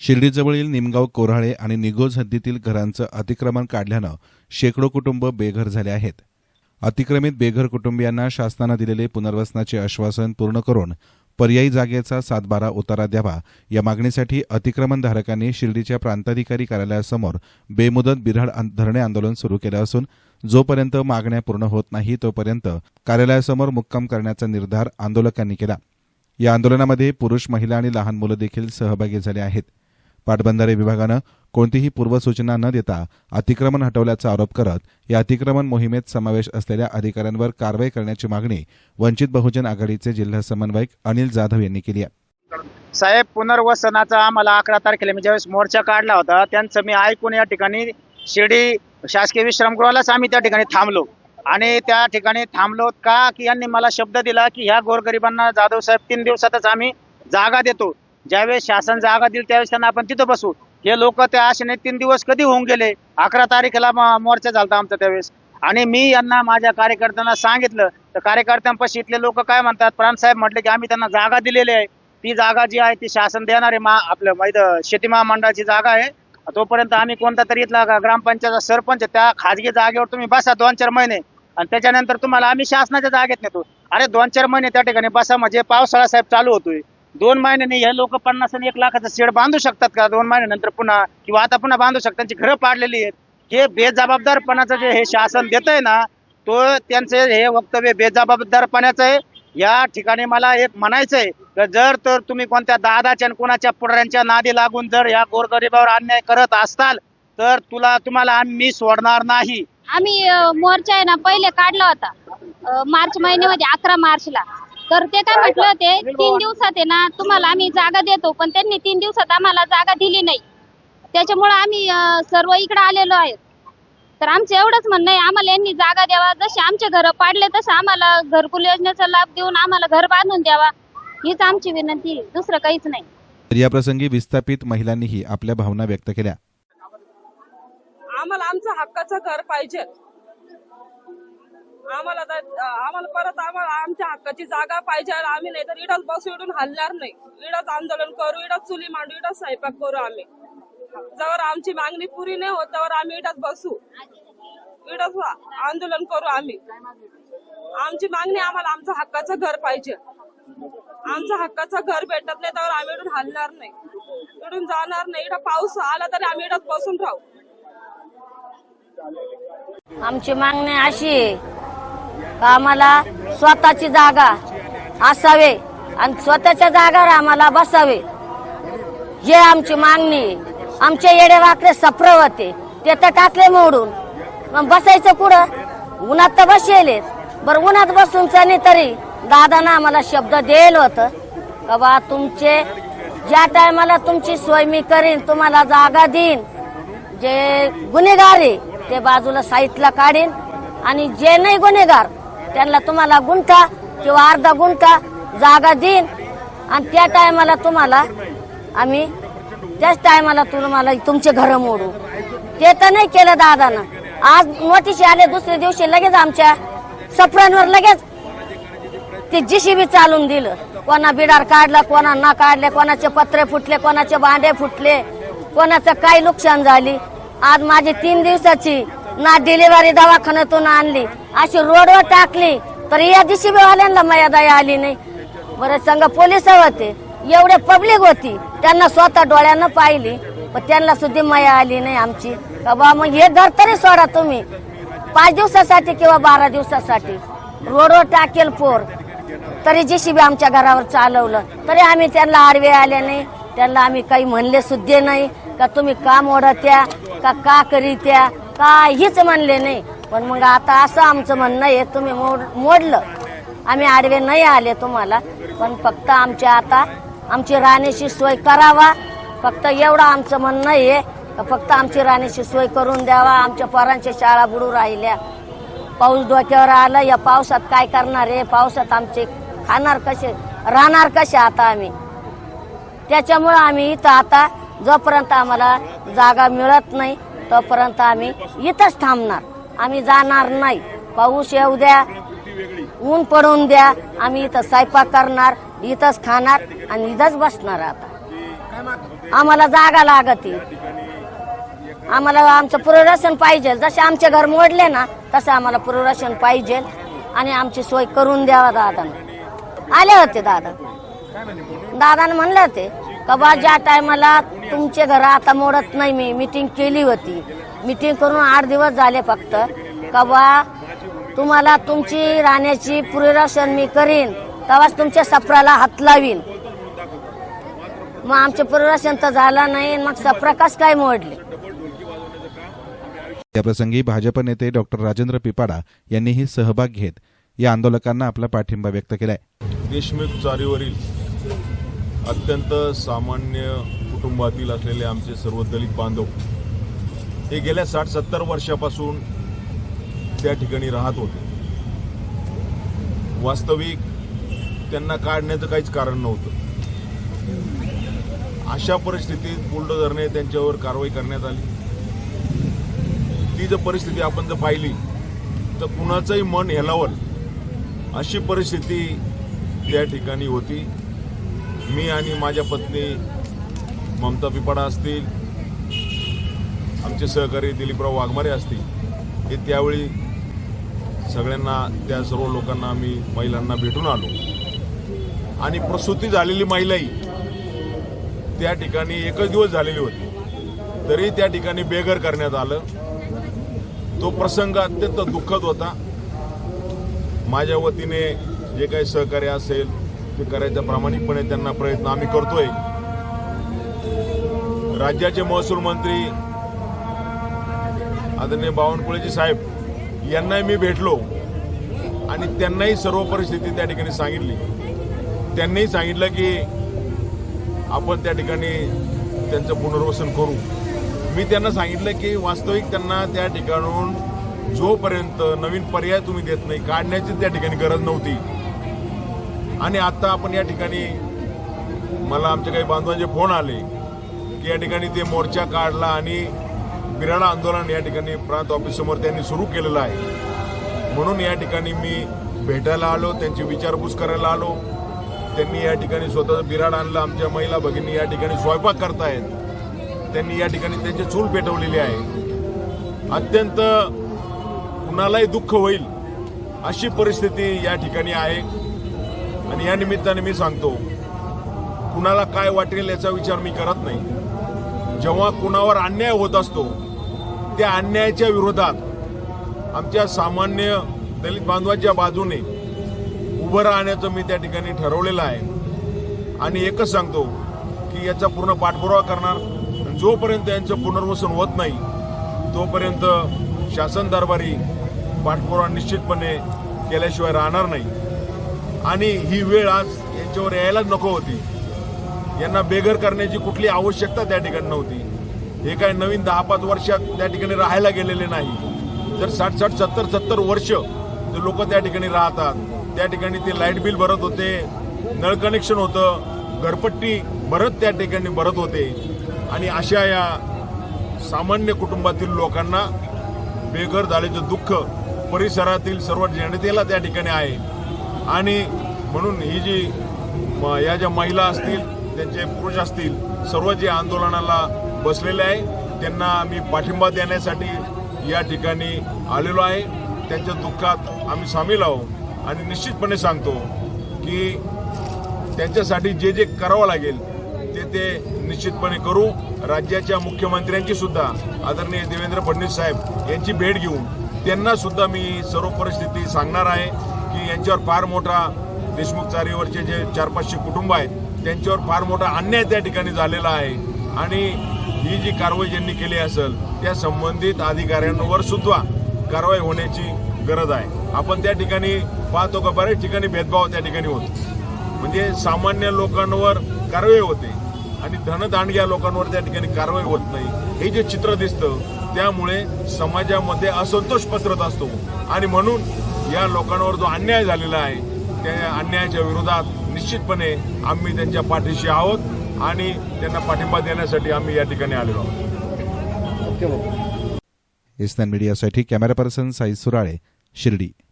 शिर्डीजवळील निमगाव कोराळे आणि निगोज हद्दीतील घरांचं अतिक्रमण काढल्यानं शेकडो कुटुंब बेघर झाले आहेत. अतिक्रमित बेघर कुटुंबियांना शासनानं दिलेले पुनर्वसनाचे आश्वासन पूर्ण करून पर्यायी जागेचा सातबारा उतारा द्यावा या मागणीसाठी अतिक्रमणधारकांनी शिर्डीच्या प्रांताधिकारी कार्यालयासमोर बेमुदत बिराड धरणे आंदोलन सुरू केलं असून जोपर्यंत मागण्या पूर्ण होत नाही तोपर्यंत कार्यालयासमोर मुक्काम करण्याचा निर्धार आंदोलकांनी केला. या आंदोलनामध्ये पुरुष महिला आणि लहान मुलं देखील सहभागी झाले आहेत. पाटबंधारे विभागानं कोणतीही पूर्वसूचना न देता अतिक्रमण हटवल्याचा आरोप करत या अतिक्रमण मोहिमेत समावेश असलेल्या अधिकाऱ्यांवर कारवाई करण्याची मागणी वंचित बहुजन आघाडीचे जिल्हा समन्वयक अनिल जाधव यांनी केली आहे. साहेब पुनर्वसनाचा आम्हाला अकरा तारखेला मी ज्यावेळेस मोर्चा काढला होता त्यांचं मी ऐकून या ठिकाणी शिर्डी शासकीय विश्रामगृहालाच आम्ही त्या ठिकाणी थांबलो. आणि त्या ठिकाणी थांबलो का? की यांनी मला शब्द दिला की ह्या गोरगरिबांना जाधव साहेब तीन दिवसातच आम्ही जागा देतो. ज्यावेळेस शासन जागा देईल त्यावेळेस त्यांना आपण तिथं बसू. हे लोक त्या आशेने तीन दिवस कधी होऊन गेले? अकरा तारखेला मोर्चा झाला आमचा त्यावेळेस. आणि मी यांना माझ्या कार्यकर्त्यांना सांगितलं. तर कार्यकर्त्यांपाशी इथले लोक काय म्हणतात? प्राणसाहेब म्हटले की आम्ही त्यांना जागा दिलेली आहे. ती जागा जी आहे ती शासन देणार आहे मा आपलं माहिती शेती महामंडळाची जागा आहे. तोपर्यंत आम्ही कोणता तरी इथला ग्रामपंचायत सरपंच आहे, त्या खाजगी जागेवर तुम्ही बसा दोन चार महिने. आणि त्याच्यानंतर तुम्हाला आम्ही शासनाच्या जागेत नेतो. अरे दोन चार महिने त्या ठिकाणी बसा म्हणजे पावसाळा साहेब चालू होतोय. दोन महिन्याने हे लोक पन्नास आणि एक लाखाचा शेड बांधू शकतात का? दोन महिन्यानंतर पुन्हा किंवा आता पुन्हा बांधू शकतात. त्यांची घरं पाडलेली आहेत. हे बेजबाबदारपणाचं जे हे शासन देत आहे ना तो त्यांचे हे वक्तव्य बेजबाबदारपणाचं आहे या ठिकाणी मला एक म्हणायचं आहे की जर तर तुम्ही कोणत्या दादाच्या आणि कोणाच्या पुढाऱ्यांच्या नादी लागून जर या गोरगरिबावर अन्याय करत असताल तर तुला तुम्हाला आम्ही सोडणार नाही. आम्ही मोर्चा आहे ना पहिले काढला होता. मार्च महिन्यामध्ये अकरा मार्चला. तर ते काय म्हटलं होते तीन दिवसात आहे ना तुम्हाला आम्ही जागा देतो पण त्यांनी तीन दिवसात आम्हाला जागा दिली नाही. त्याच्यामुळे आम्ही अ, सर्व इकडे आलेलो आहेत. तर आमचं एवढंच म्हणणं आहे आम्हाला यांनी जागा द्यावा जसे आमचे घर पाडले तसं आम्हाला घरकुल योजनेचा लाभ देऊन आम्हाला घर बांधून द्यावा हीच आमची विनंती आहे. दुसरं काहीच नाही. तर याप्रसंगी विस्थापित महिलांनीही आपल्या भावना व्यक्त केल्या. आम्हाला आमचं हक्काचं घर पाहिजे. आम्हाला तर- आम्हाला परत आम्हाला आमच्या हक्काची जागा पाहिजे आम्ही नाही तर इडच बसू इडून हलणार नाही. इडच आंदोलन करू इडच चुली मांडू इडच स्वयंपाक करू आम्ही. जवळ आमची मागणी पुरी नाही होत त्यावर आम्ही इडच बसू. इडच आंदोलन करू आम्ही. आमची मागणी आम्हाला आमचं हक्काचं घर पाहिजे. आमचं हक्काचं घर भेटत नाही त्यावर आम्ही इडून हलणार नाही. इडून जाणार नाही. इडं पाऊस आला तरी आम्ही इडच बसून राहू. आमची मागणी अशी आहे का आम्हाला स्वतःची जागा असावे आणि स्वतःच्या जागावर आम्हाला बसावे. हे आमची मागणी आहे. आमचे येडे वाकडे सफर होते ते तर टाकले मोडून. मग बसायचं कुठं? उन्हात तर बसेल बरं उन्हात बसून चणी तरी दादानं आम्हाला शब्द देल होतं. का बा तुमचे ज्या टायमाला तुमची सोय मी करीन तुम्हाला जागा देईन. जे गुन्हेगार आहे ते बाजूला साईटला काढीन. आणि जे नाही गुन्हेगार त्यांना तुम्हाला गुंठा किंवा अर्धा गुंठा जागा देईन. आणि त्या टायमाला तुम्हाला आम्ही त्याच टायमाला तुम्हाला तुमचे घर मोडू. ते तर नाही केलं दादानं. आज नोटीस आले दुसऱ्या दिवशी लगेच आमच्या सफरांवर लगेच ते जीसीबी चालून दिलं. कोणा बिडार काढला कोणा ना काढले कोणाचे पत्रे फुटले कोणाचे भांडे फुटले कोणाचं काय नुकसान झाली. आज माझी तीन दिवसाची ना डिलिव्हरी दवाखान्यातून आणली. अशी रोडवर टाकली. तर या जीसीबी वाल्यांना मर्यादा आली नाही. बरं संघ पोलीस होते. एवढे पब्लिक होती. त्यांना स्वतः डोळ्यानं पाहिली. पण त्यांना सुद्धा मया आली नाही आमची. का बा मग हे घर तरी सोडा तुम्ही. पाच दिवसासाठी किंवा बारा दिवसासाठी. रोडवर टाकेल पोर. तरी जेसीबी आमच्या घरावर चालवलं. तरी आम्ही त्यांना आडवे आले नाही. त्यांना आम्ही काही म्हणले सुद्धा नाही. का तुम्ही का ओढत्या का का करीत्या? काहीच म्हणले नाही. पण मग आता असं आमचं म्हणणं आहे तुम्ही मोड मोडलं. आम्ही आडवे नाही आले तुम्हाला पण फक्त आमच्या आता आमची राहण्याची सोय करावा. फक्त एवढं आमचं म्हणणं आहे फक्त आमची राहण्याची सोय करून द्यावा. आमच्या पोरांच्या शाळा बुडू राहिल्या. पाऊस डोक्यावर आला या पावसात काय करणार आहे? पावसात आमचे खाणार कसे राहणार कसे आता आम्ही? त्याच्यामुळं आम्ही इथं आता जोपर्यंत आम्हाला जागा मिळत नाही तोपर्यंत आम्ही इथंच थांबणार. आम्ही जाणार नाही. पाऊस येऊ द्या ऊन पडून द्या आम्ही इथं स्वयंपाक करणार इथंच खाणार आणि इथंच बसणार आता. आम्हाला जागा लागती. आम्हाला आमचं पुरोरक्षण पाहिजे. जसे आमचे घर मोडले ना तसं आम्हाला पुरोरक्षण पाहिजे. आणि आमची सोय करून द्यावा दादा आले होते दादा. दादानं म्हणले होते का बा ज्या टायमाला तुमचे घर आता मोडत नाही मी मिटिंग केली होती. मिटिंग करून आठ दिवस झाले फक्त. का बा तुम्हाला तुमची राहण्याची पुनर्वसन मी करीन तेव्हाच तुमच्या सफराला हात लावीन. मग आमचे पुनर्वसन तर झालं नाही मग सफरा कस काय मोडले? याप्रसंगी भाजप नेते डॉक्टर राजेंद्र पिपाडा यांनीही सहभाग घेत या आंदोलकांना आपला पाठिंबा व्यक्त केलाय. देशमुख चारीवरील अत्यंत सामान्य कुटुंबातील असलेले आमचे सर्व दलित बांधव हे गेल्या साठ सत्तर वर्षापासून त्या ठिकाणी राहत होते. वास्तविक त्यांना काढण्याचं काहीच कारण नव्हतं. अशा परिस्थितीत बुलडोझरने त्यांच्यावर कारवाई करण्यात आली. ती जर परिस्थिती आपण जर पाहिली तर कुणाचंही मन हेलावल अशी परिस्थिती त्या ठिकाणी होती. मी आणि माझ्या पत्नी ममता पिपाडा असतील आमचे सहकारी दिलीपराव वाघमारे असतील हे त्यावेळी सगळ्यांना त्या सर्व लोकांना आम्ही महिलांना भेटून आलो. आणि प्रसूती झालेली महिलाही त्या ठिकाणी एकच दिवस झालेली होती. तरी त्या ठिकाणी बेघर करण्यात आलं. तो प्रसंग अत्यंत दुःखद होता. माझ्या वतीने जे काही सहकार्य असेल ते करायचा प्रामाणिकपणे त्यांना प्रयत्न आम्ही करतोय. राज्याचे महसूल मंत्री आदरणीय बावनकुळेजी साहेब यांनाही मी भेटलो आणि त्यांनाही सर्व परिस्थिती त्या ठिकाणी सांगितली. त्यांनीही सांगितलं की आपण त्या ठिकाणी त्यांचं पुनर्वसन करू. मी त्यांना सांगितलं की वास्तविक त्यांना त्या ठिकाणून जोपर्यंत नवीन पर्याय तुम्ही देत नाही काढण्याची त्या ठिकाणी गरज नव्हती. आणि आता आपण या ठिकाणी मला आमच्या काही बांधवांचे फोन आले की या ठिकाणी ते मोर्चा काढला आणि बिराडा आंदोलन या ठिकाणी प्रांत ऑफिससमोर त्यांनी सुरू केलेलं आहे. म्हणून या ठिकाणी मी भेटायला आलो त्यांची विचारपूस करायला आलो. त्यांनी या ठिकाणी स्वतःचं बिराड आणलं आमच्या महिला भगिनी या ठिकाणी स्वयंपाक करतायत. त्यांनी या ठिकाणी त्यांची चूल पेटवलेली आहे. अत्यंत कुणालाही दुःख होईल अशी परिस्थिती या ठिकाणी आहे. आणि या निमित्ताने मी सांगतो कुणाला काय वाटेल याचा विचार मी करत नाही. जेव्हा कुणावर अन्याय होत असतो त्या अन्यायाच्या विरोधात आमच्या सामान्य दलित बांधवाच्या बाजूने उभं राहण्याचं मी त्या ठिकाणी ठरवलेलं आहे. आणि एकच सांगतो की याचा पूर्ण पाठपुरावा करणार. जोपर्यंत यांचं पुनर्वसन होत नाही तोपर्यंत शासन दरबारी पाठपुरावा निश्चितपणे केल्याशिवाय राहणार नाही. आणि ही वेळ आज यांच्यावर यायलाच नको होती. यांना बेघर करण्याची कुठली आवश्यकता त्या ठिकाणी नव्हती. हे काय नवीन दहा पाच वर्षात त्या ठिकाणी राहायला गेलेले नाही. जर साठ साठ सत्तर सत्तर वर्ष ते लोक त्या ठिकाणी राहतात. त्या ठिकाणी ते लाइट बिल भरत होते नळ कनेक्शन होतं घरपट्टी भरत त्या ठिकाणी भरत होते. आणि अशा या सामान्य कुटुंबातील लोकांना बेघर झाल्याचं दुःख परिसरातील सर्व जनतेला त्या ठिकाणी आहे. आणि म्हणून ही जी म- या ज्या महिला असतील त्यांचे पुरुष असतील सर्व जे आंदोलनाला बसलेले आहे त्यांना आम्ही पाठिंबा देण्यासाठी या ठिकाणी आलेलो आहे. त्यांच्या दुःखात आम्ही सामील आहोत आणि निश्चितपणे सांगतो की त्यांच्यासाठी जे जे करावं लागेल ते ते निश्चितपणे करू. राज्याच्या मुख्यमंत्र्यांची सुद्धा आदरणीय देवेंद्र फडणवीस साहेब यांची भेट घेऊन त्यांना सुद्धा मी सर्व परिस्थिती सांगणार आहे. की यांच्यावर फार मोठा देशमुख चारीवरचे जे चार पाचशे कुटुंब आहेत त्यांच्यावर फार मोठा अन्याय त्या ठिकाणी झालेला आहे. आणि ही जी कारवाई ज्यांनी केली असेल त्या संबंधित अधिकाऱ्यांवर सुद्धा कारवाई होण्याची गरज आहे. आपण त्या ठिकाणी पाहतो का बऱ्याच ठिकाणी भेदभाव त्या ठिकाणी होतो. म्हणजे सामान्य लोकांवर कारवाई होते आणि धनदांडग्या लोकांवर त्या ठिकाणी कारवाई होत नाही. हे जे चित्र दिसतं त्यामुळे समाजामध्ये असंतोष पसरत असतो. आणि म्हणून या लोकांवर जो अन्याय झालेला आहे त्या अन्यायाच्या विरोधात निश्चितपणे आम्ही त्यांच्या पाठीशी आहोत आणि त्यांना पाठिंबा देण्यासाठी आम्ही या ठिकाणी आलेलो आहोत. इस्तान मीडियासाठी कॅमेरा पर्सन साई सुराळे शिर्डी.